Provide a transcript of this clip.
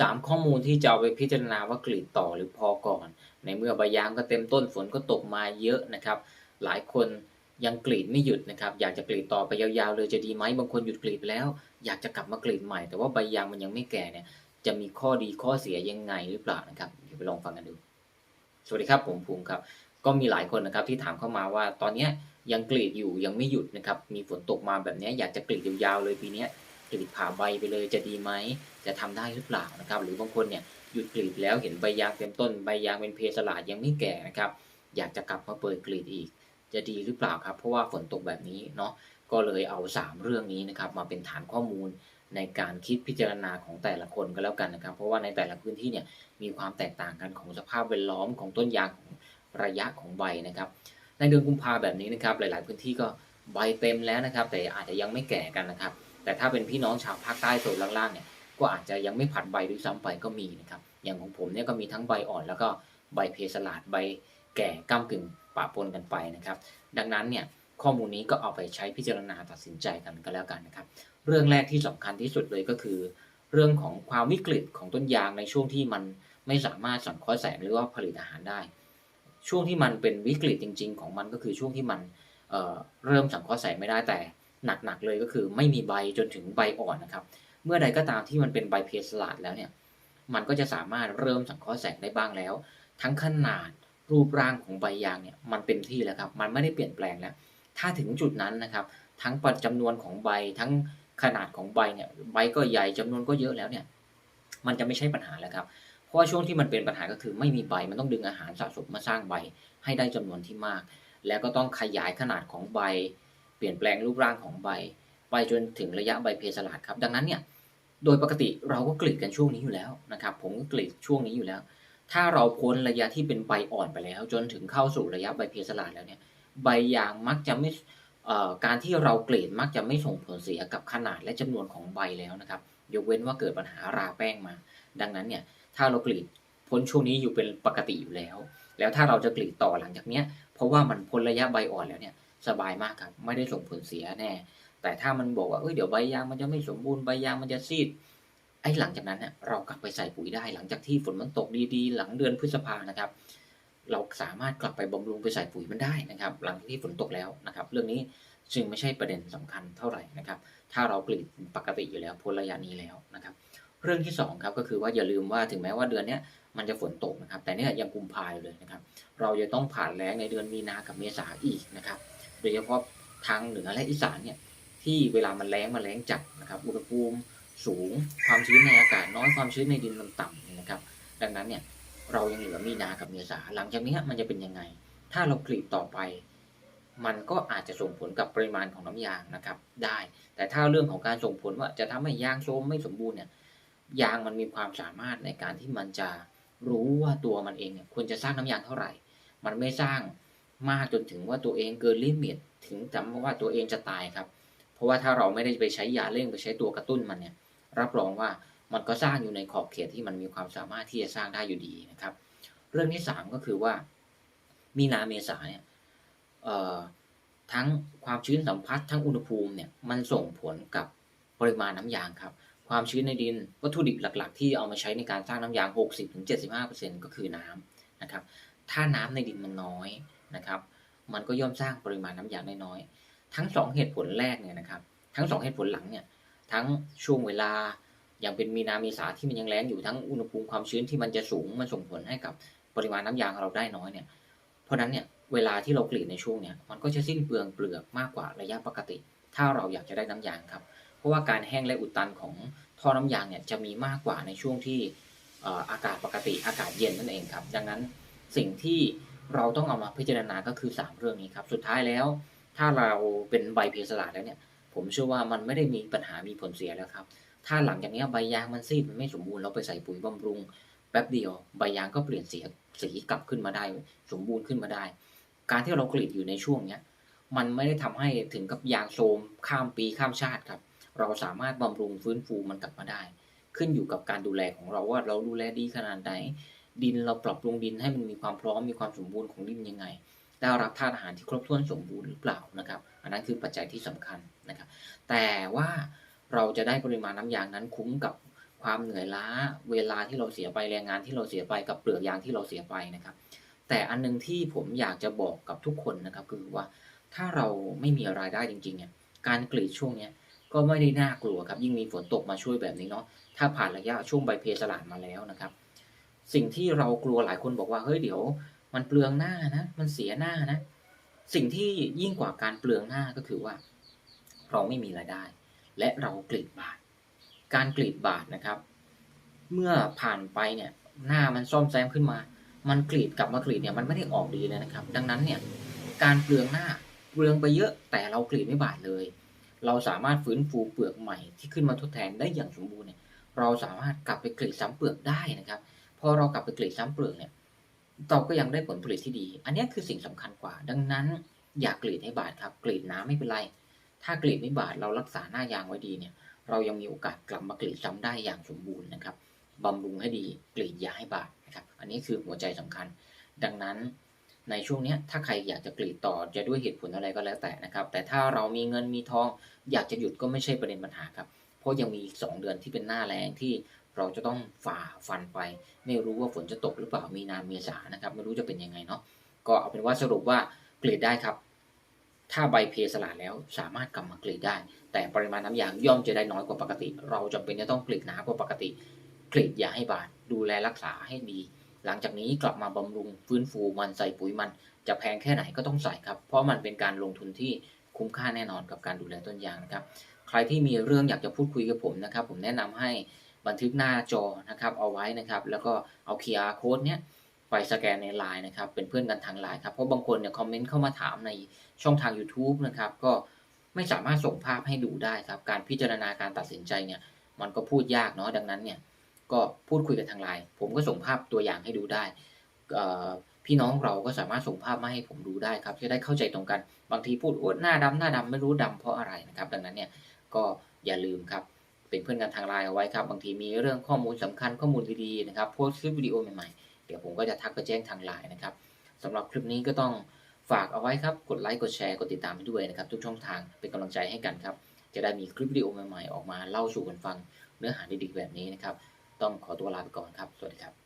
3 ข้อมูลที่จะเอาไปพิจารณาว่ากรีดต่อหรือพอก่อน ในเมื่อใบยางก็เต็มต้นฝนก็ตกมาเยอะนะครับ หลายคนยังกรีดไม่หยุดนะครับอยากจะกรีดต่อไปยาวๆเลยจะดีไหมบางคนหยุดกรีดแล้ว อยากจะกลับมากรีดใหม่ แต่ว่าใบยางมันยังไม่แก่เนี่ยจะมีข้อดีข้อเสียยังไงหรือเปล่านะครับเดี๋ยวไปลองฟังกันดู สวัสดีครับผมภูมิครับ ก็มีหลายคนนะครับที่ถามเข้ามาว่าตอนนี้ยังกรีดอยู่ยังไม่หยุดนะครับมีฝนตกมาแบบนี้อยากจะกรีดยาวๆเลยปีนี้ กรีดผ่าใบไปเลยจะดีไหม จะทำได้หรือเปล่านะครับ หรือบางคนเนี่ยหยุดกรีดแล้วเห็นใบยางเต็มต้นใบยางเป็นเพสลาดยังไม่แก่นะครับ อยากจะกลับมาเปิดกรีดอีก จะดีหรือเปล่าครับ เพราะว่าฝนตกแบบนี้เนาะก็เลยเอา 3 เรื่องนี้นะครับมาเป็นฐานข้อมูลในการคิดพิจารณาของแต่ละคนก็แล้วกันนะครับ เพราะว่าในแต่ละพื้นที่เนี่ยมีความแตกต่างกันของสภาพแวดล้อมของต้นยางของระยะของใบนะครับ ในเดือนกุมภาแบบนี้นะครับหลาย ๆ พื้นที่ก็ใบเต็มแล้วนะครับ แต่อาจจะยังไม่แก่กันนะครับ แต่ถ้าเป็นพี่น้องชาวภาคใต้โซนล่างๆเนี่ยก็อาจจะยังไม่ผัดใบด้วยซ้ำไปก็มีนะครับอย่างของผมเนี่ยก็มีทั้งใบอ่อนแล้วก็ใบเพสลาดใบแก่ก้ากึ่งปะปนกันไปนะครับ ดังนั้นเนี่ยข้อมูลนี้ก็เอาไปใช้พิจารณาตัดสินใจกันก็แล้วกันนะครับ เรื่องแรกที่สำคัญที่สุดเลยก็คือ เรื่องของความวิกฤตของต้นยางในช่วงที่มันไม่สามารถสังเคราะห์แสงหรือว่าผลิตอาหารได้ ช่วงที่มันเป็นวิกฤตจริง ๆ ของมันก็คือช่วงที่มันเเริ่มสังเคราะห์แสงไม่ได้แต่ หนักๆเลยก็คือไม่มีใบจนถึงใบอ่อนนะครับ เมื่อใดก็ตามที่มันเป็นใบเพสลาดแล้วเนี่ยมันก็จะสามารถเริ่มสังเคราะห์แสงได้บ้างแล้ว ทั้งขนาดรูปร่างของใบยางเนี่ยมันเต็มที่แล้วครับ มันไม่ได้เปลี่ยนแปลงแล้ว ถ้าถึงจุดนั้นนะครับ ทั้งปจจำนวนของใบทั้งขนาดของใบเนี่ยใบก็ใหญ่จำนวนก็เยอะแล้วเนี่ยมันจะไม่ใช่ปัญหาแล้วครับ เพราะว่าช่วงที่มันเป็นปัญหาก็คือไม่มีใบมันต้องดึงอาหารสะสมมาสร้างใบให้ได้จำนวนที่มาก แล้วก็ต้องขยายขนาดของใบ ปลี่ยนแปลงรูปร่างของใบ ไปจนถึงระยะใบเพสลาดครับ ดังนั้นเนี่ยโดยปกติเราก็กรีดกันช่วงนี้อยู่แล้วนะครับ ผมก็กรีดช่วงนี้อยู่แล้ว ถ้าเราพ้นระยะที่เป็นใบอ่อนไปแล้ว จนถึงเข้าสู่ระยะใบเพสลาดแล้วเนี่ยใบยางมักจะไม่การที่เราเกรดมักจะไม่ส่งผลเสียกับขนาดและจำนวนของใบแล้วนะครับ ยกเว้นว่าเกิดปัญหาราแป้งมา ดังนั้นเนี่ยถ้าเรากรีดพ้นช่วงนี้อยู่เป็นปกติอยู่แล้ว แล้วถ้าเราจะกรีดต่อหลังจากเนี้ยเพราะว่ามันพ้นระยะใบอ่อนแล้วเนี่ย สบายมากครับ ไม่ได้ส่งผลเสียแน่ แต่ถ้ามันบอกว่าเอ้ยเดี๋ยวใบยางมันจะไม่สมบูรณ์ใบยางมันจะซีดไอ้หลังจากนั้นเนี่ยเรากลับไปใส่ปุ๋ยได้หลังจากที่ฝนมันตกดีๆ หลังเดือนพฤษภานะครับ เราสามารถกลับไปบำรุงไปใส่ปุ๋ยมันได้นะครับ หลังที่ฝนตกแล้วนะครับ เรื่องนี้จึงไม่ใช่ประเด็นสำคัญเท่าไหร่นะครับ ถ้าเรากรีดปกติอยู่แล้วพ้นระยะนี้แล้วนะครับ เรื่องที่2ครับก็คือว่าอย่าลืมว่าถึงแม้ว่าเดือนนี้มันจะฝนตกนะครับ แต่เนี่ยยังกุมภาอยู่เลยนะครับ เราจะต้องผ่านแล้งในเดือนมีนากับเมษาอีกนะครับ โดยเฉพาะทางเหนือและอีสานเนี่ยที่เวลามันแล้งมาแล้งจัดนะครับอุณหภูมิสูงความชื้นในอากาศน้อยความชื้นในดินมันต่ำนะครับ ดังนั้นเนี่ยเรายังเหลือมีนากับเมษาหลังจากนี้มันจะเป็นยังไง ถ้าเรากรีดต่อไป มันก็อาจจะส่งผลกับปริมาณของน้ำยางนะครับ ได้ แต่ถ้าเรื่องของการส่งผลว่าจะทำให้ยางโทรมไม่สมบูรณ์เนี่ยยางมันมีความสามารถในการที่มันจะรู้ว่าตัวมันเองเนี่ยควรจะสร้างน้ำยางเท่าไหร่ มันไม่สร้าง มากจนถึงว่าตัวเองเกินลิมิตถึงจำว่าตัวเองจะตายครับ เพราะว่าถ้าเราไม่ได้ไปใช้ยาเร่งไปใช้ตัวกระตุ้นมันเนี่ย รับรองว่ามันก็สร้างอยู่ในขอบเขตที่มันมีความสามารถที่จะสร้างได้อยู่ดีนะครับ เรื่องที่ 3 ก็คือว่า มีนาเมษาเนี่ยทั้งความชื้นสัมผัสทั้งอุณหภูมิเนี่ยมันส่งผลกับปริมาณน้ำยางครับความชื้นในดินวัตถุดิบหลัก ๆ ที่เอามาใช้ในการสร้างน้ำยาง 60-75%ก็คือน้ำนะครับ ถ้าน้ำในดินมันน้อยนะครับ มันก็ย่อมสร้างปริมาณน้ำยางได้น้อย ทั้ง 2 เหตุผลแรกเนี่ยนะครับ ทั้ง 2 เหตุผลหลังเนี่ย ทั้งช่วงเวลาอย่างเป็นมีนาเมษาที่มันยังแรงอยู่ทั้งอุณหภูมิความชื้นที่มันจะสูงมันส่งผลให้กับปริมาณน้ำยางเราได้น้อยเนี่ย เพราะนั้นเนี่ยเวลาที่เรากรีดในช่วงเนี้ยมันก็จะสิ้นเปลืองเปลือกมากกว่าระยะปกติ ถ้าเราอยากจะได้น้ำยางครับ เพราะว่าการแห้งและอุดตันของท่อน้ำยางเนี่ยจะมีมากกว่าในช่วงที่อากาศปกติอากาศเย็นนั่นเองครับ ดังนั้น สิ่งที่เราต้องเอามาพิจารณาก็คือ 3 เรื่องนี้ครับ สุดท้ายแล้ว ถ้าเราเป็นใบเพสลาดแล้วเนี่ย ผมเชื่อว่ามันไม่ได้มีปัญหามีผลเสียแล้วครับ ถ้าหลังจากนี้ใบยางมันซีดมันไม่สมบูรณ์เราไปใส่ปุ๋ยบำรุง แป๊บเดียวใบยางก็เปลี่ยนสีสีกลับขึ้นมาได้ สมบูรณ์ขึ้นมาได้ การที่เรากรีดอยู่ในช่วงเนี้ยมันไม่ได้ทำให้ถึงกับยางโทมข้ามปีข้ามชาติครับ เราสามารถบำรุงฟื้นฟูมันกลับมาได้ ขึ้นอยู่กับการดูแลของเราว่าเราดูแลดีขนาดไหน ดินเราปรับปรุงดินให้มันมีความพร้อมมีความสมบูรณ์ของดินยังไง ได้รับธาตุอาหารที่ครบถ้วนสมบูรณ์หรือเปล่านะครับ อันนั้นคือปัจจัยที่สำคัญนะครับ แต่ว่าเราจะได้ปริมาณน้ำยางนั้นคุ้มกับความเหนื่อยล้าเวลาที่เราเสียไปแรงงานที่เราเสียไปกับเปลือกยางที่เราเสียไปนะครับ แต่อันหนึ่งที่ผมอยากจะบอกกับทุกคนนะครับคือว่าถ้าเราไม่มีรายได้จริงๆเนี่ยการกรีดช่วงเนี้ยก็ไม่ได้น่ากลัวครับยิ่งมีฝนตกมาช่วยแบบนี้เนาะถ้าผ่านระยะช่วงใบเพสลาดมาแล้วนะครับ สิ่งที่เรากลัวหลายคนบอกว่าเฮ้ยเดี๋ยว มันเปลืองหน้านะ มันเสียหน้านะ สิ่งที่ยิ่งกว่าการเปลืองหน้าก็คือว่า เราไม่มีรายได้ และเรากรีดบาท การกรีดบาทนะครับ เมื่อผ่านไปเนี่ยหน้ามันซ่อมแซมขึ้นมา มันกรีดกลับมากรีดเนี่ยมันไม่ได้ออกดีเลยนะครับ ดังนั้นเนี่ยการเปลืองหน้าเปลืองไปเยอะแต่เรากรีดไม่บาดเลย เราสามารถฟื้นฟูเปลือกใหม่ที่ขึ้นมาทดแทนได้อย่างสมบูรณ์เนี่ยเราสามารถกลับไปกรีดซ้ำเปลือกได้นะครับ พอเรากลับไปกรีดซ้ำเปลือกเนี่ยเราก็ยังได้ผลผลิตที่ดี อันนี้คือสิ่งสำคัญกว่า ดังนั้น อย่ากรีดให้บาดครับกรีดน้ำไม่เป็นไร ถ้ากรีดไม่บาดเรารักษาหน้ายางไว้ดีเนี่ยเรายังมีโอกาสกลับมากรีดซ้ำได้อย่างสมบูรณ์นะครับบำรุงให้ดีกรีดยาให้บาดนะครับ อันนี้คือหัวใจสำคัญ ดังนั้นในช่วงนี้ถ้าใครอยากจะกรีดต่อจะด้วยเหตุผลอะไรก็แล้วแต่นะครับ แต่ถ้าเรามีเงินมีทอง อยากจะหยุดก็ไม่ใช่ประเด็นปัญหาครับ เพราะยังมีอีกสองเดือนที่เป็นหน้าแรงที่ เราจะต้องฝ่าฟันไป ไม่รู้ว่าฝนจะตกหรือเปล่ามีนาเมษานะครับไม่รู้จะเป็นยังไงเนาะก็เอาเป็นว่าสรุปว่าเกรดได้ครับ ถ้าใบเพสลาดแล้วสามารถกลับมาเกรดได้ แต่ปริมาณน้ำยางย่อมจะได้น้อยกว่าปกติ เราจำเป็นจะต้องเกรดหนากว่าปกติ เกรดอย่าให้บาดดูแลรักษาให้ดี หลังจากนี้กลับมาบำรุงฟื้นฟูมันใส่ปุ๋ยมัน จะแพงแค่ไหนก็ต้องใส่ครับ เพราะมันเป็นการลงทุนที่คุ้มค่าแน่นอนกับการดูแลต้นยางนะครับ ใครที่มีเรื่องอยากจะพูดคุยกับผมนะครับ ผมแนะนำให้ บันทึกหน้าจอนะครับเอาไว้นะครับ แล้วก็เอา QR code เนี้ยไปสแกนในไลน์นะครับ เป็นเพื่อนกันทางไลน์ครับ เพราะบางคนเนี่ยคอมเมนต์เข้ามาถามในช่องทาง YouTube นะครับ ก็ไม่สามารถส่งภาพให้ดูได้ครับ การพิจารณาการตัดสินใจเนี่ย มันก็พูดยากเนาะ ดังนั้นเนี่ย ก็พูดคุยกันทางไลน์ ผมก็ส่งภาพตัวอย่างให้ดูได้ พี่น้องเราก็สามารถส่งภาพมาให้ผมดูได้ครับ จะได้เข้าใจตรงกัน บางทีพูดโอ้หน้าดำหน้าดำไม่รู้ดำเพราะอะไรนะครับ ดังนั้นเนี่ย ก็อย่าลืมครับ เป็นเพื่อนกันทางไลน์เอาไว้ครับ บางทีมีเรื่องข้อมูลสำคัญข้อมูลดีๆนะครับโพสต์คลิปวิดีโอใหม่ๆ เดี๋ยวผมก็จะทักไปแจ้งทางไลน์นะครับสำหรับคลิปนี้ก็ต้องฝากเอาไว้ครับ กดไลค์ กดแชร์ กดติดตามให้ด้วยนะครับ ทุกช่องทางเป็นกำลังใจให้กันครับ จะได้มีคลิปวิดีโอใหม่ๆ ออกมาเล่าสู่กันฟัง เนื้อหาดีๆแบบนี้นะครับ ต้องขอตัวลาไปก่อนครับ สวัสดีครับ